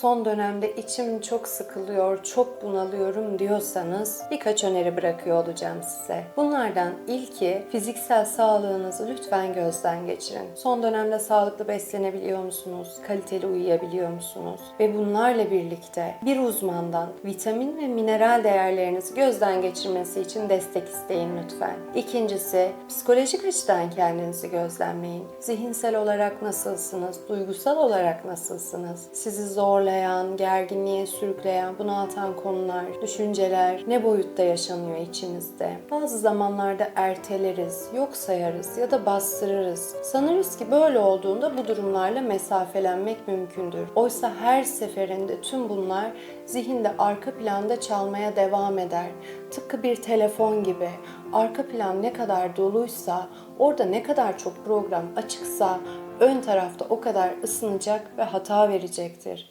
son dönemde içim çok sıkılıyor, çok bunalıyorum diyorsanız birkaç öneri bırakıyor olacağım size. Bunlardan ilki fiziksel sağlığınızı lütfen gözden geçirin. Son dönemde sağlıklı beslenebiliyor musunuz? Kaliteli uyuyabiliyor musunuz? Ve bunlarla birlikte bir uzmandan vitamin ve mineral değerlerinizi gözden geçirmesi için destek isteyin lütfen. İkincisi, psikolojik açıdan kendinizi gözlemleyin. Zihinsel olarak nasılsınız? Duygusal olarak nasılsınız? Sizi zorlayan, gerginliğe sürükleyen, bunaltan konular, düşünceler ne boyutta yaşanıyor içinizde? Bazı zamanlarda erteleriz, yok sayarız ya da bastırırız. Sanırız ki böyle olduğunda bu durumlarla mesafelenmek mümkündür. Oysa her seferinde tüm bunlar zihinde arka planda çalmaya devam eder. Tıpkı bir telefon gibi. Arka plan ne kadar doluysa, orada ne kadar çok program açıksa ön tarafta o kadar ısınacak ve hata verecektir.